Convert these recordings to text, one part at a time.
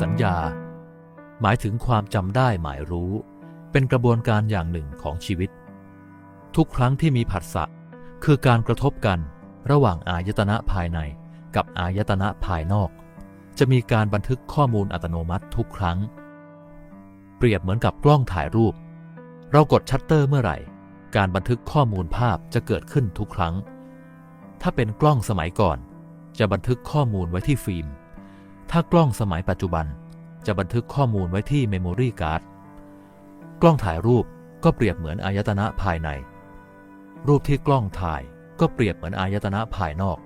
สัญญา หมายถึงความจำได้หมายรู้ เป็นกระบวนการอย่างหนึ่งของชีวิต ทุกครั้งที่มีผัสสะคือการกระทบกันระหว่างอายตนะภายในกับอายตนะภายนอก จะมีการบันทึกข้อมูลอัตโนมัติทุกครั้ง เปรียบเหมือนกับกล้องถ่ายรูป เรากดชัตเตอร์เมื่อไหร่ การบันทึกข้อมูลภาพจะเกิดขึ้นทุกครั้ง ถ้าเป็นกล้องสมัยก่อน จะบันทึกข้อมูลไว้ที่ฟิล์ม ถ้ากล้องสมัยปัจจุบันจะบันทึกข้อมูลไว้ที่เมมโมรี่การ์ด กล้องถ่ายรูปก็เปรียบเหมือนอายตนะภายใน รูปที่กล้องถ่ายก็เปรียบเหมือนอายตนะภายนอก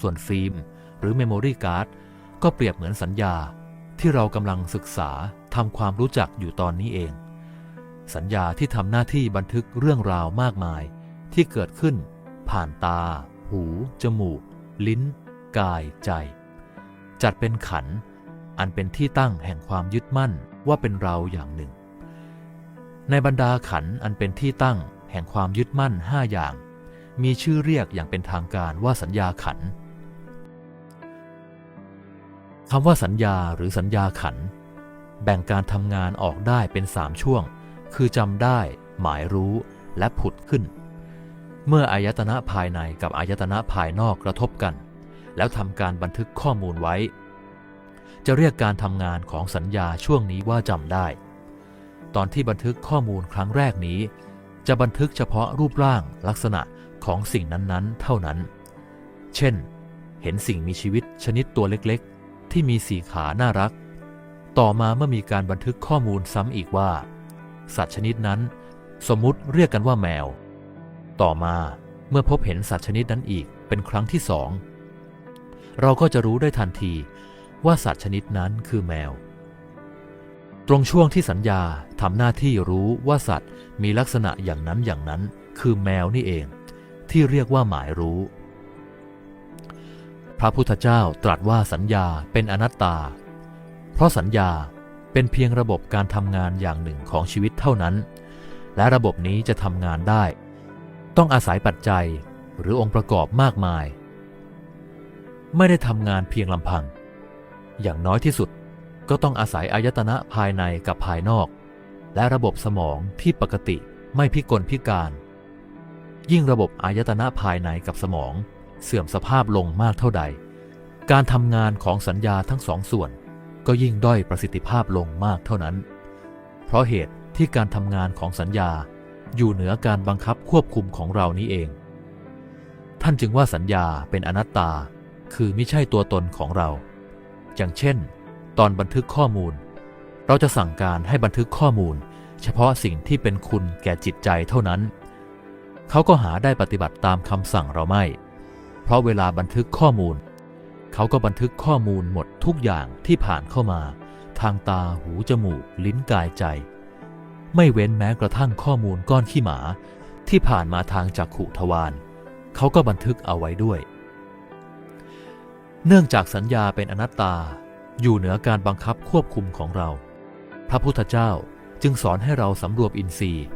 ส่วนฟิล์มหรือเมมโมรี่การ์ดก็เปรียบเหมือนสัญญาที่เรากำลังศึกษาทำความรู้จักอยู่ตอนนี้เอง สัญญาที่ทำหน้าที่บันทึกเรื่องราวมากมาย ที่เกิดขึ้น ผ่านตา หู จมูก ลิ้น กายใจ จัดเป็นขัน อันเป็นที่ตั้งแห่งความยึดมั่นว่าเป็นเราอย่างหนึ่ง ในบรรดาขันอันเป็นที่ตั้งแห่งความยึดมั่นห้าอย่าง มีชื่อเรียกอย่างเป็นทางการว่าสัญญาขันคำว่าสัญญาหรือสัญญาขัน แบ่งการทำงานออกได้เป็นสามช่วง คือจำได้ หมายรู้และผุดขึ้น เมื่ออายตนะภายในกับอายตนะภายนอกกระทบกัน แล้วทำการบันทึกข้อมูลไว้ จะเรียกการทำงานของสัญญาช่วงนี้ว่าจำได้ ตอนที่บันทึกข้อมูลครั้งแรกนี้ จะบันทึกเฉพาะรูปร่างลักษณะของสิ่งนั้นๆ เท่านั้น เช่น เห็นสิ่งมีชีวิตชนิดตัวเล็กๆ ที่มีสีขาน่ารัก ต่อมาเมื่อมีการบันทึกข้อมูลซ้ำอีกว่า สัตว์ชนิดนั้น สมมุติเรียกกันว่าแมว ต่อมาเมื่อพบเห็นสัตว์ชนิดนั้นอีกเป็นครั้งที่สอง เราก็จะรู้ได้ทันทีว่าสัตว์ชนิดนั้นคือแมว ตรงช่วงที่สัญญาทำหน้าที่รู้ว่าสัตว์มีลักษณะอย่างนั้นอย่างนั้น คือแมวนี่เอง ที่เรียกว่าหมายรู้ พระพุทธเจ้าตรัสว่าสัญญาเป็นอนัตตา เพราะสัญญาเป็นเพียงระบบการทำงานอย่างหนึ่งของชีวิตเท่านั้น และระบบนี้จะทำงานได้ ต้องอาศัยปัจจัยหรือองค์ประกอบมากมาย ไม่ได้ทำงานเพียงลำพัง อย่างน้อยที่สุดก็ต้องอาศัยอายตนะภายในกับภายนอก และระบบสมองที่ปกติไม่พิกลพิการ ยิ่งระบบอายตนะภายในกับสมอง เสื่อมสภาพลงมากเท่าใด การทำงานของสัญญาทั้งสองส่วน ก็ยิ่งด้อยประสิทธิภาพลงมากเท่านั้น เพราะเหตุที่การทำงานของสัญญาอยู่เหนือการบังคับควบคุมของเรานี้เอง ท่านจึงว่าสัญญาเป็นอนัตตา คือไม่ใช่ตัวตนของเรา อย่างเช่น ตอนบันทึกข้อมูล เราจะสั่งการให้บันทึกข้อมูล เฉพาะสิ่งที่เป็นคุณแก่จิตใจเท่านั้น เขาก็หาได้ปฏิบัติตามคำสั่งเราไม่ เพราะเวลาบันทึกข้อมูล เขาก็บันทึกข้อมูลหมดทุกอย่างที่ผ่านเข้ามา ทางตาหูจมูก ลิ้นกายใจ ไม่เว้นแม้กระทั่งข้อมูลก้อนขี้หมา ที่ผ่านมาทางจักขุทวารเขาก็บันทึกเอาไว้ด้วย เนื่องจากสัญญาเป็นอนัตตาอยู่เหนือการบังคับควบคุมของเรา พระพุทธเจ้าจึงสอนให้เราสำรวมอินทรีย์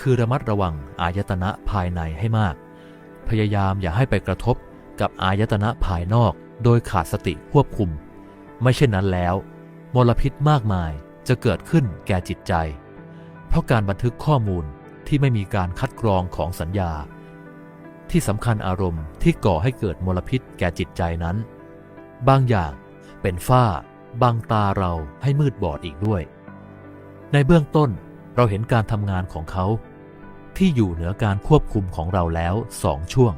คือระมัดระวังอายตนะภายในให้มาก พยายามอย่าให้ไปกระทบกับอายตนะภายนอกโดยขาดสติควบคุม ไม่เช่นนั้นแล้ว มลพิษมากมายจะเกิดขึ้นแก่จิตใจ เพราะการบันทึกข้อมูลที่ไม่มีการคัดกรองของสัญญา ที่สำคัญอารมณ์ที่ก่อให้เกิดมลพิษแก่จิตใจนั้น บางอย่างเป็นฝ้าบังตาเราให้มืดบอดอีกด้วย ในเบื้องต้นเราเห็นการทำงานของเขา ที่อยู่เหนือการควบคุมของเราแล้วสองช่วง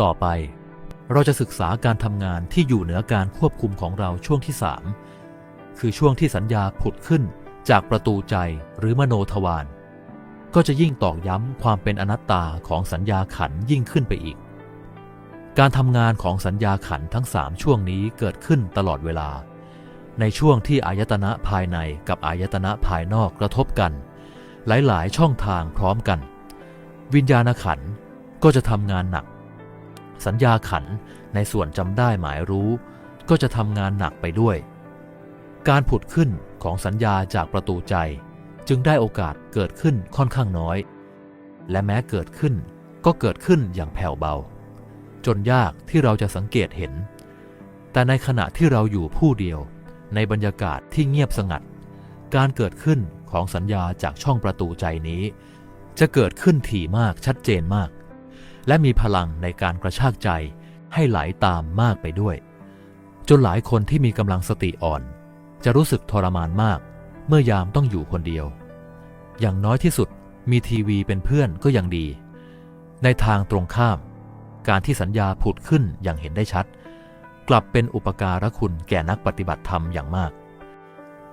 ต่อไปเราจะศึกษาการทำงานที่อยู่เหนือการควบคุมของเราช่วงที่สามคือช่วงที่สัญญาผุดขึ้นจากประตูใจหรือมโนทวารก็จะยิ่งตอกย้ำความเป็นอนัตตาของสัญญาขันยิ่งขึ้นไปอีก การทำงานของสัญญาขันทั้งสามช่วงนี้เกิดขึ้นตลอดเวลา ในช่วงที่อายตนะภายในกับอายตนะภายนอกกระทบกัน หลายๆ ช่องทางพร้อมกัน วิญญาณขันก็จะทำงานหนัก สัญญาขันในส่วนจำได้หมายรู้ ก็จะทำงานหนักไปด้วย การผุดขึ้นของสัญญาจากประตูใจ จึงได้โอกาสเกิดขึ้นค่อนข้างน้อย และแม้เกิดขึ้นก็เกิดขึ้นอย่างแผ่วเบา จนยากที่เราจะสังเกตเห็น แต่ในขณะที่เราอยู่ผู้เดียว ในบรรยากาศที่เงียบสงัด การเกิดขึ้นของสัญญาจากช่องประตูใจนี้ จะเกิดขึ้นถี่มากชัดเจนมาก และมีพลังในการกระชากใจให้ไหลตามมากไปด้วย จนหลายคนที่มีกำลังสติอ่อน จะรู้สึกทรมานมาก เมื่อยามต้องอยู่คนเดียว อย่างน้อยที่สุดมีทีวีเป็นเพื่อนก็ยังดี ในทางตรงข้าม การที่สัญญาผุดขึ้นอย่างเห็นได้ชัด กลับเป็นอุปการะคุณแก่นักปฏิบัติธรรมอย่างมาก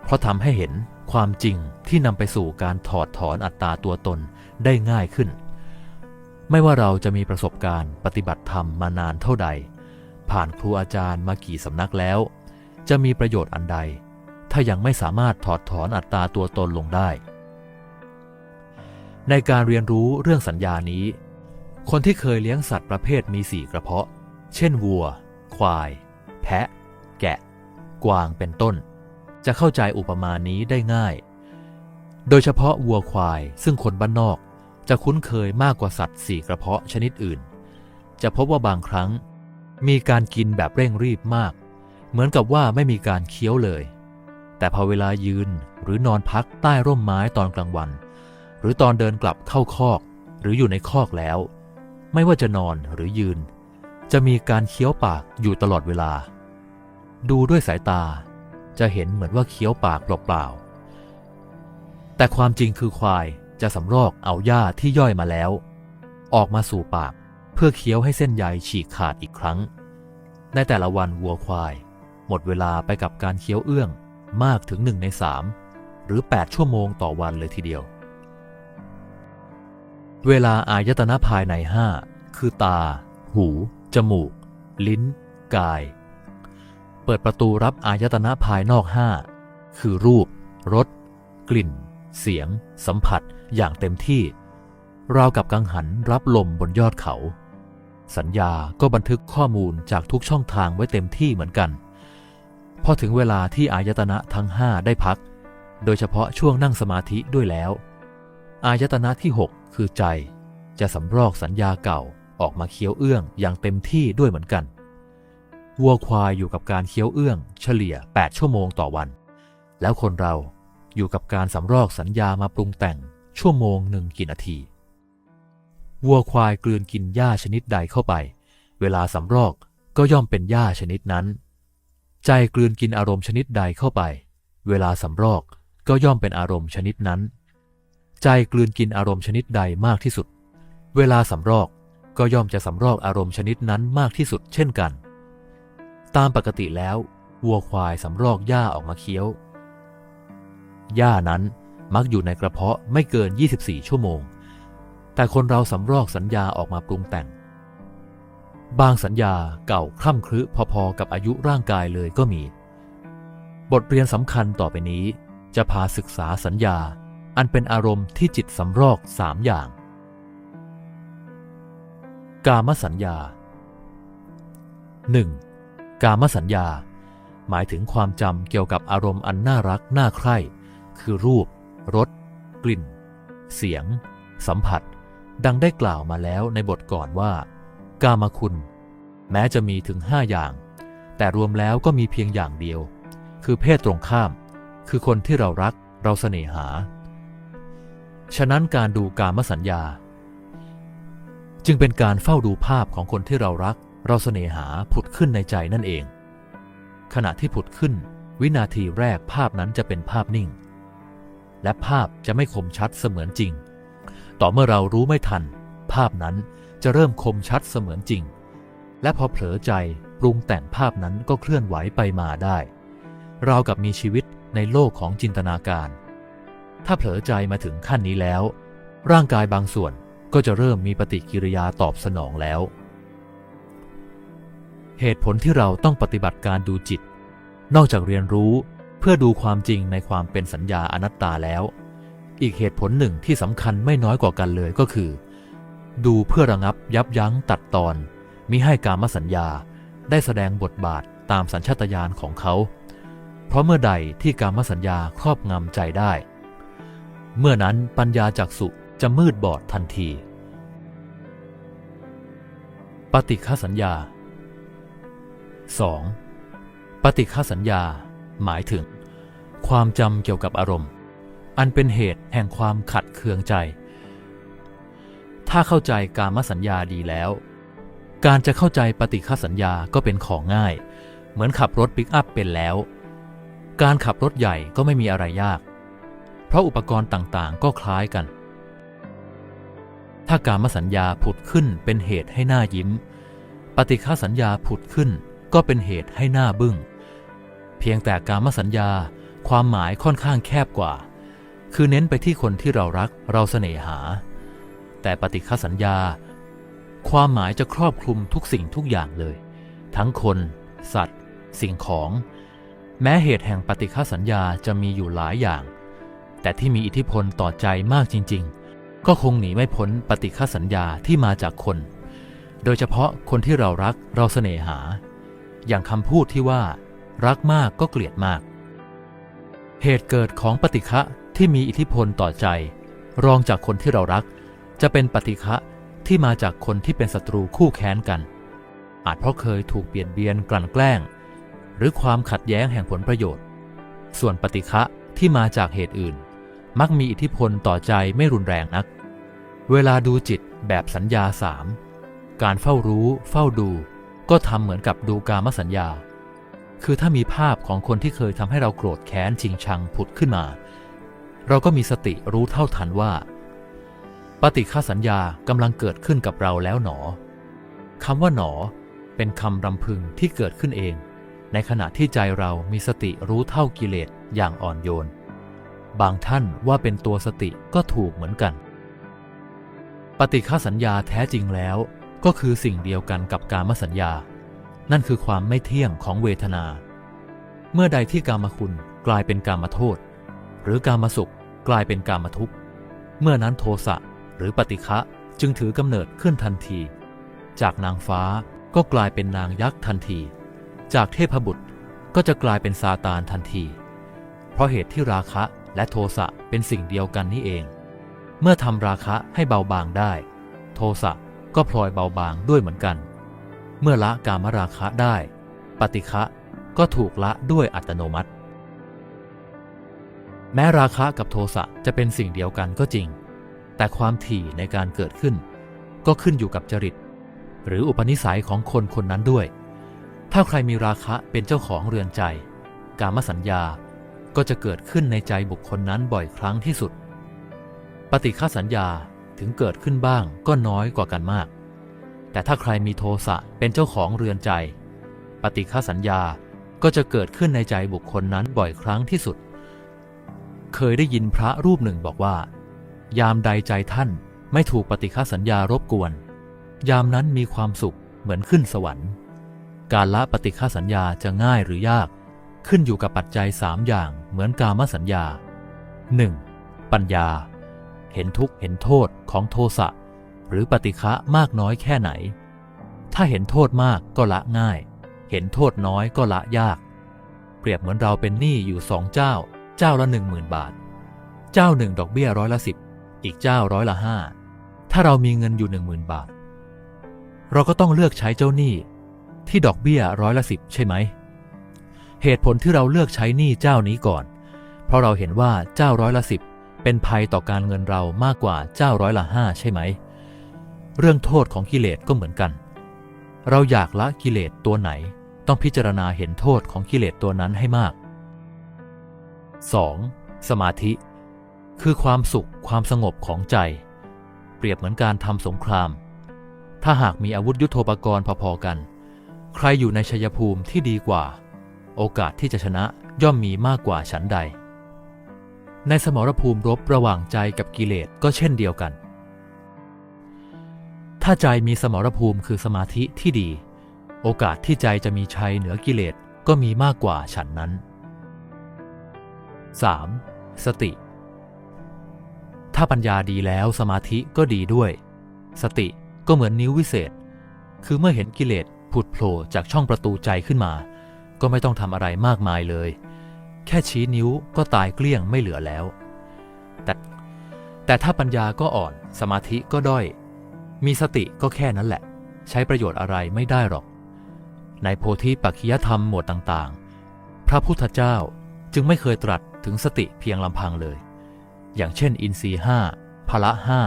เพราะทำให้เห็นความจริงที่นำไปสู่การถอดถอนอัตตาตัวตนได้ง่ายขึ้น ไม่ว่าเราจะมีประสบการณ์ปฏิบัติธรรมมานานเท่าใด ผ่านครูอาจารย์มากี่สำนักแล้ว จะมีประโยชน์อันใด ถ้ายังไม่สามารถถอดถอนอัตตาตัวตนลงได้ ในการเรียนรู้เรื่องสัญญานี้ คนที่เคยเลี้ยงสัตว์ประเภทมีสี่กระเพาะ เช่นวัว ควาย แพะ แกะ กวางเป็นต้น จะเข้าใจอุปมานี้ได้ง่าย โดยเฉพาะวัวควายซึ่งคนบ้านนอก จะคุ้นเคยมากกว่าสัตว์สี่กระเพาะชนิดอื่น จะพบว่าบางครั้ง มีการกินแบบเร่งรีบมาก เหมือนกับว่าไม่มีการเคี้ยวเลย แต่พอเวลายืนหรือนอนพักใต้ร่มไม้ตอนกลางวัน หรือตอนเดินกลับเข้าคอก หรืออยู่ในคอกแล้ว ไม่ว่าจะนอนหรือยืน จะมีการเคี้ยวปากอยู่ตลอดเวลา ดูด้วยสายตาจะเห็นเหมือนว่าเคี้ยวปากเปล่าๆแต่ความจริงคือควายจะสำรอกเอาหญ้าที่ย่อยมาแล้ว ออกมาสู่ปากเพื่อเคี้ยวให้เส้นใยฉีกขาดอีกครั้ง ในแต่ละวันวัวควาย หมดเวลาไปกับการเคี้ยวเอื้องมากถึงหนึ่งในสามหรือ 8 ชั่วโมงต่อวันเลยทีเดียว เวลาอายตนะภายในห้าคือตา หู จมูก ลิ้น กาย เปิดประตูรับอายตนะภายนอกห้าคือรูป รส กลิ่น เสียง สัมผัสอย่างเต็มที่ ราวกับกังหันรับลมบนยอดเขา สัญญาก็บันทึกข้อมูลจากทุกช่องทางไว้เต็มที่เหมือนกัน พอถึงเวลาที่อายตนะทั้งห้าได้พัก โดยเฉพาะช่วงนั่งสมาธิด้วยแล้ว อายตนะที่ 6 คือใจ จะสำรอกสัญญาเก่าออกมาเคี้ยวเอื้องอย่างเต็มที่ด้วยเหมือนกัน วัวควายอยู่กับการเคี้ยวเอื้อง เฉลี่ย 8 ชั่วโมงต่อวัน แล้วคนเราอยู่กับการสำรอกสัญญามาปรุงแต่งชั่วโมงหนึ่งกี่นาที วัวควายกลืนกินหญ้าชนิดใดเข้าไป เวลาสำรอกก็ย่อมเป็นหญ้าชนิดนั้น ใจกลืนกินอารมณ์ชนิดใดเข้าไป เวลาสำรอกก็ย่อมเป็นอารมณ์ชนิดนั้น ใจกลืนกินอารมณ์ชนิดใดมากที่สุด เวลาสำรอกก็ย่อมจะสำรอกอารมณ์ชนิดนั้นมากที่สุดเช่นกัน ตามปกติแล้ว วัวควายสำรอกหญ้าออกมาเคี้ยว หญ้านั้นมักอยู่ในกระเพาะไม่เกิน 24 ชั่วโมง แต่คนเราสำรอกสัญญาออกมาปรุงแต่ง บางสัญญาเก่าคร่ำครึพอๆกับอายุร่างกายเลยก็มี บทเรียนสำคัญต่อไปนี้จะพาศึกษาสัญญา อันเป็นอารมณ์ที่จิตสำรอกสามอย่าง กามสัญญา 1. กามสัญญา หมายถึงความจำเกี่ยวกับอารมณ์อันน่ารักน่าใคร่ คือรูป รส กลิ่น เสียง สัมผัส ดังได้กล่าวมาแล้วในบทก่อนว่า กามคุณ แม้จะมีถึงห้าอย่าง แต่รวมแล้วก็มีเพียงอย่างเดียว คือเพศตรงข้าม คือคนที่เรารักเราเสน่หา ฉะนั้นการดูกามสัญญา จึงเป็นการเฝ้าดูภาพของคนที่เรารัก เราเสน่หาผุดขึ้นในใจนั่นเอง ขณะที่ผุดขึ้น วินาทีแรกภาพนั้นจะเป็นภาพนิ่ง และภาพจะไม่คมชัดเสมือนจริง ต่อเมื่อเรารู้ไม่ทัน ภาพนั้นจะเริ่มคมชัดเสมือนจริง และพอเผลอใจปรุงแต่งภาพนั้นก็เคลื่อนไหวไปมาได้ราวกับมีชีวิตในโลกของจินตนาการ ถ้าเผลอใจมาถึงขั้นนี้แล้ว ร่างกายบางส่วนก็จะเริ่มมีปฏิกิริยาตอบสนองแล้ว เหตุผลที่เราต้องปฏิบัติการดูจิต นอกจากเรียนรู้เพื่อดูความจริงในความเป็นสัญญาอนัตตาแล้ว อีกเหตุผลหนึ่งที่สำคัญไม่น้อยกว่ากันเลยก็คือ ดูเพื่อระงับยับยั้งตัดตอนมิให้การมสัญญาได้แสดงบทบาทตามสัญชาตญาณของเขา เพราะเมื่อใดที่การมสัญญาครอบงำใจได้ เมื่อนั้นปัญญาจักสุจะมืดบอดทันที ปฏิฆสัญญา 2. ปฏิฆสัญญาหมายถึง ความจำเกี่ยวกับอารมณ์ อันเป็นเหตุแห่งความขัดเคืองใจ ถ้าเข้าใจการมสัญญาดีแล้ว การจะเข้าใจปฏิฆสัญญาก็เป็นของง่าย เหมือนขับรถปิกอัพเป็นแล้ว การขับรถใหญ่ก็ไม่มีอะไรยาก เพราะอุปกรณ์ต่างๆ ก็คล้ายกัน ถ้าการมสัญญาผุดขึ้นเป็นเหตุให้หน้ายิ้ม ปฏิฆาสัญญาผุดขึ้นก็เป็นเหตุให้หน้าบึง้ง เพียงแต่การมสัญญาความหมายค่อนข้างแคบกว่า คือเน้นไปที่คนที่เรารักเราเสน่หา แต่ปฏิฆาสัญญา ความหมายจะครอบคลุมทุกสิ่งทุกอย่างเลย ทั้งคน สัตว์ สิ่งของ แม้เหตุแห่งปฏิฆาสัญญาจะมีอยู่หลายอย่าง แต่ที่มีอิทธิพลต่อใจมากจริง ๆ ก็คงหนีไม่พ้นปฏิฆาสัญญาที่มาจากคน โดยเฉพาะคนที่เรารักเราเสน่หา อย่างคำพูดที่ว่า รักมากก็เกลียดมาก เหตุเกิดของปฏิฆะที่มีอิทธิพลต่อใจ รองจากคนที่เรารัก จะเป็นปฏิฆะที่มาจากคนที่เป็นศัตรูคู่แค้นกัน อาจเพราะเคยถูกเบียดเบียนกลั่นแกล้ง หรือความขัดแย้งแห่งผลประโยชน์ ส่วนปฏิฆะที่มาจากเหตุอื่น มักมีอิทธิพลต่อใจไม่รุนแรงนัก เวลาดูจิตแบบสัญญาสามการเฝ้ารู้เฝ้าดู ก็ทำเหมือนกับดูกามสัญญา คือถ้ามีภาพของคนที่เคยทำให้เราโกรธแค้นชิงชังผุดขึ้นมา เราก็มีสติรู้เท่าทันว่า ปฏิฆาสัญญากำลังเกิดขึ้นกับเราแล้วหนอคำว่าหนอ เป็นคำรำพึงที่เกิดขึ้นเอง ในขณะที่ใจเรามีสติรู้เท่ากิเลสอย่างอ่อนโยน บางท่านว่าเป็นตัวสติก็ถูกเหมือนกัน ปฏิฆาสัญญาแท้จริงแล้วก็คือสิ่งเดียวกันกับกามสัญญา นั่นคือความไม่เที่ยงของเวทนา เมื่อใดที่กามคุณกลายเป็นกามโทษ หรือกามสุขกลายเป็นกามทุกข์ เมื่อนั้นโทสะหรือปฏิฆะจึงถือกำเนิดขึ้นทันที จากนางฟ้าก็กลายเป็นนางยักษ์ทันที จากเทพบุตรก็จะกลายเป็นซาตานทันที เพราะเหตุที่ราคะ และโทสะเป็นสิ่งเดียวกันนี่เอง เมื่อทำราคะให้เบาบางได้ โทสะก็พลอยเบาบางด้วยเหมือนกัน เมื่อละกามราคะได้ ปฏิฆะก็ถูกละด้วยอัตโนมัติ แม้ราคะกับโทสะจะเป็นสิ่งเดียวกันก็จริง แต่ความถี่ในการเกิดขึ้น ก็ขึ้นอยู่กับจริต หรืออุปนิสัยของคนคนนั้นด้วย ถ้าใครมีราคะเป็นเจ้าของเรือนใจ กามสัญญา ก็จะเกิดขึ้นในใจบุคคลนั้นบ่อยครั้งที่สุด ปฏิฆาสัญญาถึงเกิดขึ้นบ้างก็น้อยกว่ากันมาก แต่ถ้าใครมีโทสะเป็นเจ้าของเรือนใจ ปฏิฆาสัญญาก็จะเกิดขึ้นในใจบุคคลนั้นบ่อยครั้งที่สุด เคยได้ยินพระรูปหนึ่งบอกว่า ยามใดใจท่านไม่ถูกปฏิฆาสัญญารบกวน ยามนั้นมีความสุขเหมือนขึ้นสวรรค์ การละปฏิฆาสัญญาจะง่ายหรือยาก ขึ้นอยู่กับปัจจัยสามอย่างเหมือนกามสัญญา 1. ปัญญา เห็นทุกข์เห็นโทษของโทสะหรือปฏิฆะมากน้อยแค่ไหน ถ้าเห็นโทษมากก็ละง่าย เห็นโทษน้อยก็ละยาก เปรียบเหมือนเราเป็นหนี้อยู่สองเจ้า เจ้าละหนึ่งหมื่นบาท เจ้าหนึ่งดอกเบี้ยร้อยละสิบอีกเจ้าร้อยละห้าถ้าเรามีเงินอยู่หนึ่งหมื่นบาท เราก็ต้องเลือกใช้เจ้าหนี้ที่ดอกเบี้ยร้อยละสิบใช่ไหม เหตุผลที่เราเลือกใช้หนี้เจ้านี้ก่อน เพราะเราเห็นว่าเจ้าร้อยละสิบเป็นภัยต่อการเงินเรามากกว่าเจ้าร้อยละห้าใช่ไหม เรื่องโทษของกิเลสก็เหมือนกัน เราอยากละกิเลสตัวไหน ต้องพิจารณาเห็นโทษของกิเลสตัวนั้นให้มาก 2. สมาธิ คือความสุขความสงบของใจ เปรียบเหมือนการทำสงคราม ถ้าหากมีอาวุธยุโทโธปกรณ์พอๆกัน ใครอยู่ในชัยภูมิที่ดีกว่า โอกาสที่จะชนะย่อมมีมากกว่าฉันใด ในสมรภูมิรบระหว่างใจกับกิเลสก็เช่นเดียวกัน ถ้าใจมีสมรภูมิคือสมาธิที่ดี โอกาสที่ใจจะมีชัยเหนือกิเลสก็มีมากกว่าฉันนั้น 3. สติ ถ้าปัญญาดีแล้วสมาธิก็ดีด้วย สติก็เหมือนนิ้ววิเศษ คือเมื่อเห็นกิเลสผุดโผล่จากช่องประตูใจขึ้นมา ก็ไม่ต้องทำอะไรมากมายเลย แค่ชี้นิ้วก็ตายเกลี้ยงไม่เหลือแล้ว แต่แต่ถ้าปัญญาก็อ่อน สมาธิก็ด้อย มีสติก็แค่นั้นแหละ ใช้ประโยชน์อะไรไม่ได้หรอก ในโพธิปัจขิยธรรมหมวดต่างๆ พระพุทธเจ้าจึงไม่เคยตรัสถึงสติเพียงลำพังเลย อย่างเช่น อินทรีห้าพละห้า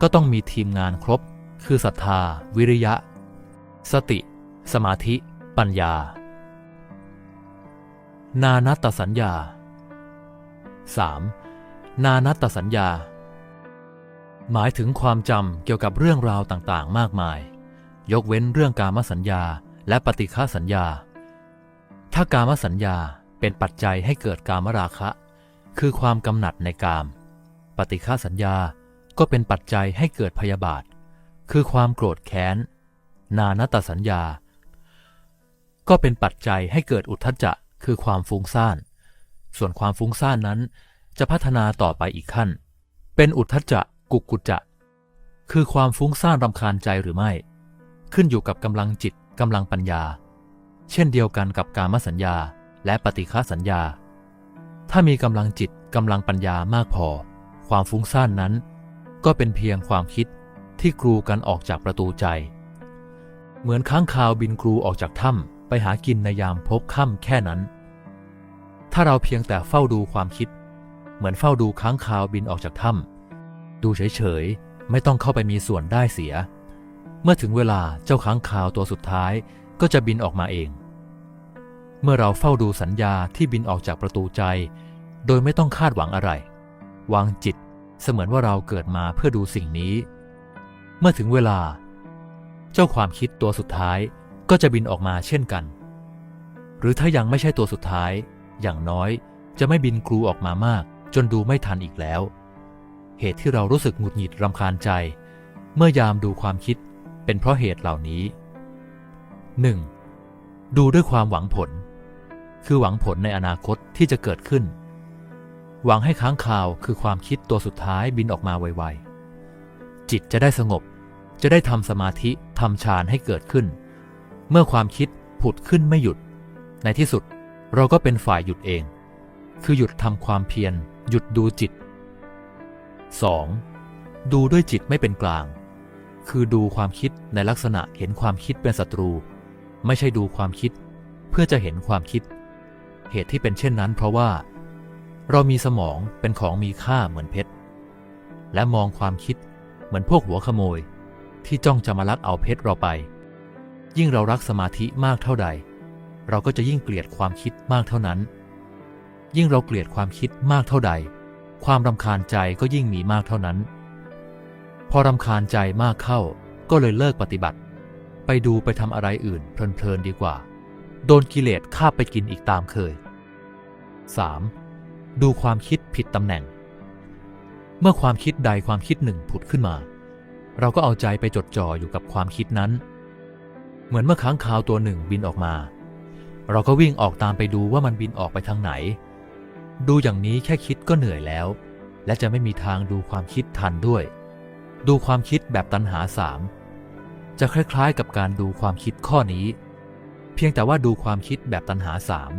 ก็ต้องมีทีมงานครบ คือศรัทธา วิริยะ สติ สมาธิ ปัญญา นานัตตสัญญา 3. นานัตตสัญญา หมายถึงความจำเกี่ยวกับเรื่องราวต่างๆ มากมาย ยกเว้นเรื่องกามสัญญาและปฏิฆาสัญญา ถ้ากามสัญญาเป็นปัจจัยให้เกิดกามราคะ คือความกำหนัดในกาม ปฏิฆาสัญญาก็เป็นปัจจัยให้เกิดพยาบาท คือความโกรธแค้น นานัตตสัญญา ก็เป็นปัจจัยให้เกิดอุทธจจะ คือความฟุ้งซ่าน ส่วนความฟุ้งซ่านนั้น จะพัฒนาต่อไปอีกขั้น เป็นอุทธัจจะกุกกุจจะ คือความฟุ้งซ่านรำคาญใจหรือไม่ ขึ้นอยู่กับกำลังจิตกำลังปัญญา เช่นเดียวกันกับการมสัญญาและปฏิฆาสัญญา ถ้ามีกำลังจิตกำลังปัญญามากพอ ความฟุ้งซ่านนั้น ก็เป็นเพียงความคิดที่กรูกันออกจากประตูใจ เหมือนค้างคาวบินกรูออกจากถ้ำ ไปหากินในยามพบค่ำแค่นั้น ถ้าเราเพียงแต่เฝ้าดูความคิด เหมือนเฝ้าดูค้างคาวบินออกจากถ้ำดูเฉยๆ ไม่ต้องเข้าไปมีส่วนได้เสีย เมื่อถึงเวลาเจ้าค้างคาวตัวสุดท้ายก็จะบินออกมาเอง เมื่อเราเฝ้าดูสัญญาที่บินออกจากประตูใจ โดยไม่ต้องคาดหวังอะไร วางจิตเสมือนว่าเราเกิดมาเพื่อดูสิ่งนี้ เมื่อถึงเวลา เจ้าความคิดตัวสุดท้าย ก็จะบินออกมาเช่นกัน หรือถ้ายังไม่ใช่ตัวสุดท้าย อย่างน้อยจะไม่บินกรูออกมามาก จนดูไม่ทันอีกแล้ว เหตุที่เรารู้สึกหงุดหงิดรำคาญใจ เมื่อยามดูความคิดเป็นเพราะเหตุเหล่านี้ 1. ดูด้วยความหวังผล คือหวังผลในอนาคตที่จะเกิดขึ้น หวังให้ค้างคาวคือความคิดตัวสุดท้ายบินออกมาไวๆจิตจะได้สงบ จะได้ทำสมาธิทำฌานให้เกิดขึ้น เมื่อความคิดผุดขึ้นไม่หยุด ในที่สุดเราก็เป็นฝ่ายหยุดเอง คือหยุดทำความเพียร หยุดดูจิต 2. ดูด้วยจิตไม่เป็นกลาง คือดูความคิดในลักษณะเห็นความคิดเป็นศัตรู ไม่ใช่ดูความคิด เพื่อจะเห็นความคิด เหตุที่เป็นเช่นนั้น เพราะว่า เรามีสมองเป็นของมีค่าเหมือนเพชร และมองความคิดเหมือนพวกหัวขโมย ที่จ้องจะมาลักเอาเพชรเราไป ยิ่งเรารักสมาธิมากเท่าใด เราก็จะยิ่งเกลียดความคิดมากเท่านั้น ยิ่งเราเกลียดความคิดมากเท่าใด ความรำคาญใจก็ยิ่งมีมากเท่านั้น พอรำคาญใจมากเข้าก็เลยเลิกปฏิบัติ ไปดูไปทำอะไรอื่นเพลินๆดีกว่า โดนกิเลสคาบไปกินอีกตามเคย 3. ดูความคิดผิดตำแหน่ง เมื่อความคิดใดความคิดหนึ่งผุดขึ้นมา เราก็เอาใจไปจดจ่ออยู่กับความคิดนั้น เหมือนเมื่อค้างคาวตัวหนึ่งบินออกมา เราก็วิ่งออกตามไปดูว่ามันบินออกไปทางไหน ดูอย่างนี้แค่คิดก็เหนื่อยแล้ว และจะไม่มีทางดูความคิดทันด้วย ดูความคิดแบบตัณหาสามจะคล้ายๆ กับการดูความคิดข้อนี้ เพียงแต่ว่าดูความคิดแบบตัณหาสาม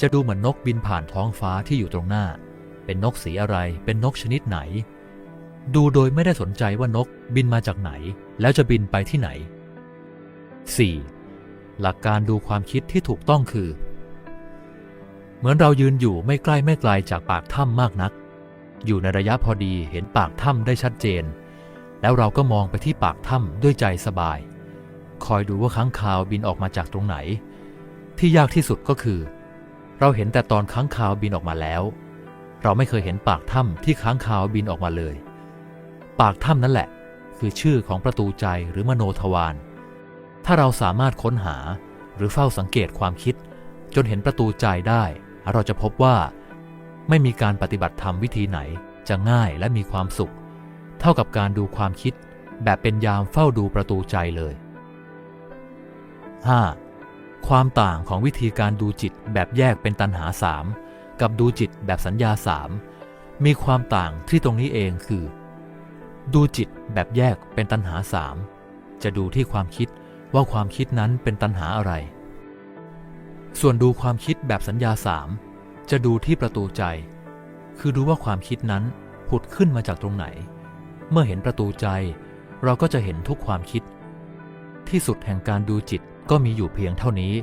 จะดูเหมือนนกบินผ่านท้องฟ้าที่อยู่ตรงหน้า เป็นนกสีอะไร เป็นนกชนิดไหน ดูโดยไม่ได้สนใจว่านกบินมาจากไหน แล้วจะบินไปที่ไหน 4. หลักการดูความคิดที่ถูกต้องคือ เหมือนเรายืนอยู่ไม่ใกล้ไม่ไกลจากปากถ้ำมากนัก อยู่ในระยะพอดีเห็นปากถ้ำได้ชัดเจน แล้วเราก็มองไปที่ปากถ้ำด้วยใจสบาย คอยดูว่าค้างคาวบินออกมาจากตรงไหน ที่ยากที่สุดก็คือ เราเห็นแต่ตอนค้างคาวบินออกมาแล้ว เราไม่เคยเห็นปากถ้ำที่ค้างคาวบินออกมาเลย ปากถ้ำนั่นแหละ คือชื่อของประตูใจหรือมโนทวาร ถ้าเราสามารถค้นหาหรือเฝ้าสังเกตความคิด จนเห็นประตูใจได้ เราจะพบว่า ไม่มีการปฏิบัติธรรมวิธีไหนจะง่ายและมีความสุข เท่ากับการดูความคิด แบบเป็นยามเฝ้าดูประตูใจเลย 5. ความต่างของวิธีการดูจิตแบบแยกเป็นตัณหาสามกับดูจิตแบบสัญญาสามมีความต่างที่ตรงนี้เองคือ ดูจิตแบบแยกเป็นตัณหาสามจะดูที่ความคิด ว่าความคิดนั้นเป็นตัณหาอะไร ส่วนดูความคิดแบบสัญญาสามจะดูที่ประตูใจ คือดูว่าความคิดนั้นผุดขึ้นมาจากตรงไหน เมื่อเห็นประตูใจ เราก็จะเห็นทุกความคิด ที่สุดแห่งการดูจิตก็มีอยู่เพียงเท่านี้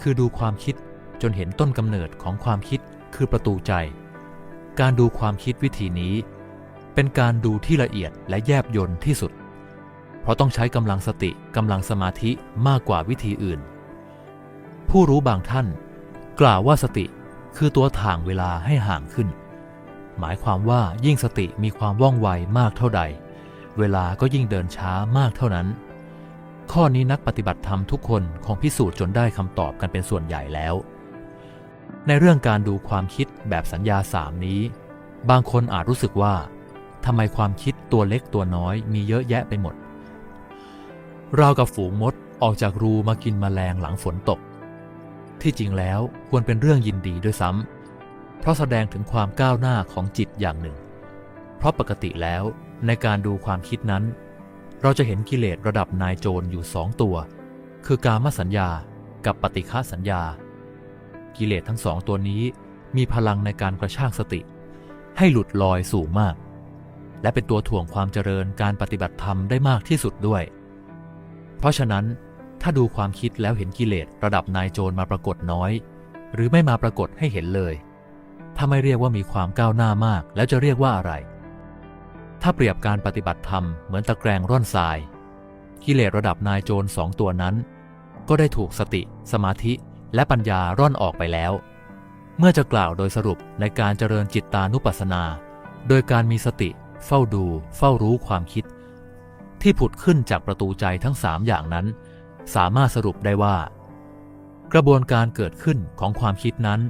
คือดูความคิดจนเห็นต้นกำเนิดของความคิดคือประตูใจ การดูความคิดวิธีนี้ เป็นการดูที่ละเอียดและแยบยลที่สุด เพราะต้องใช้กำลังสติกำลังสมาธิมากกว่าวิธีอื่น ผู้รู้บางท่าน กล่าวว่าสติคือตัวถ่างเวลาให้ห่างขึ้น หมายความว่ายิ่งสติมีความว่องไวมากเท่าใด เวลาก็ยิ่งเดินช้ามากเท่านั้น ข้อนี้นักปฏิบัติธรรมทุกคนคงพิสูจน์จนได้คำตอบกันเป็นส่วนใหญ่แล้ว ในเรื่องการดูความคิดแบบสัญญาสามนี้ บางคนอาจรู้สึกว่าทำไมความคิดตัวเล็กตัวน้อยมีเยอะแยะไปหมด ราวกับฝูงมดออกจากรูมากินมแมลงหลังฝนตก ที่จริงแล้วควรเป็นเรื่องยินดีด้วยซ้ำเพราะแสดงถึงความก้าวหน้าของจิตอย่างหนึ่ง เพราะปกติแล้วในการดูความคิดนั้น เราจะเห็นกิเลสระดับนายโจรอยู่สองตัว คือกามสัญญากับปฏิฆาสัญญา กิเลสทั้งสองตัวนี้มีพลังในการกระชากสติ ให้หลุดลอยสูงมาก และเป็นตัวถ่วงความเจริญการปฏิบัติธรรมได้มากที่สุดด้วย เพราะฉะนั้นถ้าดูความคิดแล้วเห็นกิเลสระดับนายโจรมาปรากฏน้อย หรือไม่มาปรากฏให้เห็นเลย ถ้าไม่เรียกว่ามีความก้าวหน้ามากแล้วจะเรียกว่าอะไร ถ้าเปรียบการปฏิบัติธรรมเหมือนตะแกรงร่อนทราย กิเลสระดับนายโจรสองตัวนั้น ก็ได้ถูกสติ สมาธิ และปัญญาร่อนออกไปแล้ว เมื่อจะกล่าวโดยสรุปในการเจริญจิตตานุปัสสนา โดยการมีสติ เฝ้าดู เฝ้ารู้ความคิด ที่ผุดขึ้นจากประตูใจทั้งสามอย่างนั้น สามารถสรุปได้ว่า กระบวนการเกิดขึ้นของความคิดนั้น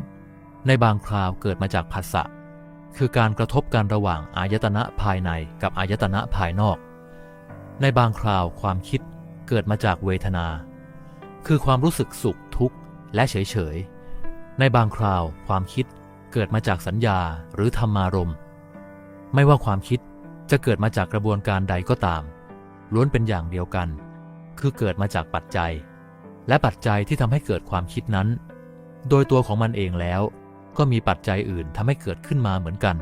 ในบางคราวเกิดมาจากผัสสะคือการกระทบกันระหว่างอายตนะภายในกับอายตนะภายนอก ในบางคราวความคิดเกิดมาจากเวทนา คือความรู้สึกสุขทุกข์และเฉยเฉยๆในบางคราวความคิดเกิดมาจากสัญญาหรือธรรมารมไม่ว่าความคิดจะเกิดมาจากกระบวนการใดก็ตาม ล้วนเป็นอย่างเดียวกัน คือเกิดมาจากปัจจัย และปัจจัยที่ทำให้เกิดความคิดนั้น โดยตัวของมันเองแล้ว ก็มีปัจจัยอื่นทำให้เกิดขึ้นมาเหมือนกัน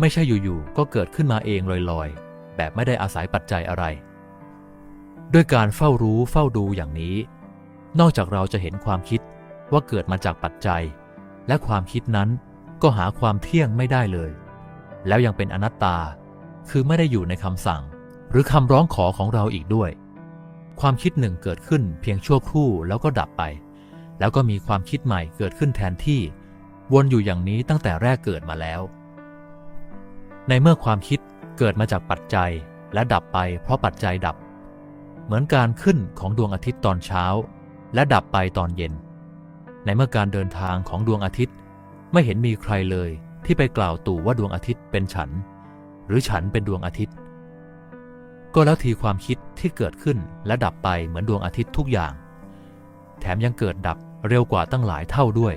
ไม่ใช่อยู่ๆก็เกิดขึ้นมาเองลอยๆ แบบไม่ได้อาศัยปัจจัยอะไร ด้วยการเฝ้ารู้เฝ้าดูอย่างนี้ นอกจากเราจะเห็นความคิดว่าเกิดมาจากปัจจัย และความคิดนั้นก็หาความเที่ยงไม่ได้เลย แล้วยังเป็นอนัตตาคือไม่ได้อยู่ในคำสั่ง หรือคำร้องขอของเราอีกด้วย ความคิดหนึ่งเกิดขึ้นเพียงชั่วครู่แล้วก็ดับไป แล้วก็มีความคิดใหม่เกิดขึ้นแทนที่ วนอยู่อย่างนี้ตั้งแต่แรกเกิดมาแล้ว ในเมื่อความคิดเกิดมาจากปัจจัยและดับไปเพราะปัจจัยดับ เหมือนการขึ้นของดวงอาทิตย์ตอนเช้า และดับไปตอนเย็น ในเมื่อการเดินทางของดวงอาทิตย์ ไม่เห็นมีใครเลยที่ไปกล่าวตู่ว่าดวงอาทิตย์เป็นฉัน หรือฉันเป็นดวงอาทิตย์ ก็แล้วทีความคิดที่เกิดขึ้นและดับไปเหมือนดวงอาทิตย์ทุกอย่าง แถมยังเกิดดับเร็วกว่าตั้งหลายเท่าด้วย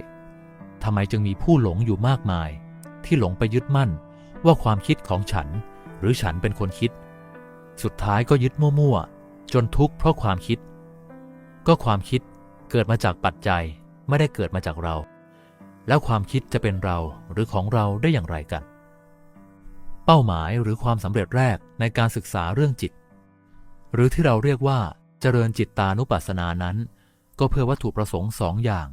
ทำไมจึงมีผู้หลงอยู่มากมาย ที่หลงไปยึดมั่นว่าความคิดของฉัน หรือฉันเป็นคนคิด สุดท้ายก็ยึดมั่วๆ จนทุกข์เพราะความคิด ก็ความคิดเกิดมาจากปัจจัยไม่ได้เกิดมาจากเรา แล้วความคิดจะเป็นเราหรือของเราได้อย่างไรกัน เป้าหมายหรือความสำเร็จแรกในการศึกษาเรื่องจิต หรือที่เราเรียกว่าเจริญจิตตานุปัสสนานั้น ก็เพื่อวัตถุประสงค์สองอย่าง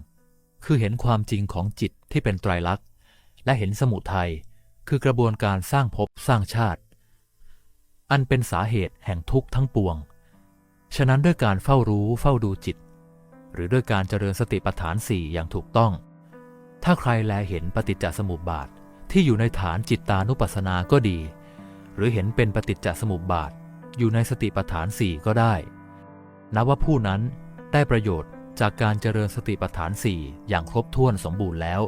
คือเห็นความจริงของจิตที่เป็นไตรลักษณ์ และเห็นสมุทัยคือกระบวนการสร้างภพสร้างชาติ อันเป็นสาเหตุแห่งทุกข์ทั้งปวง ฉะนั้นด้วยการเฝ้ารู้เฝ้าดูจิต หรือด้วยการเจริญสติปัฏฐานสี่อย่างถูกต้อง ถ้าใครแลเห็นปฏิจจสมุปบาท ที่อยู่ในฐานจิตตานุปัสสนาก็ดี หรือเห็นเป็นปฏิจจสมุปบาท อยู่ในสติปัฏฐานสี่ก็ได้นับว่าผู้นั้นได้ประโยชน์จากการเจริญสติปัฏฐานสี่อย่างครบถ้วนสมบูรณ์แล้ว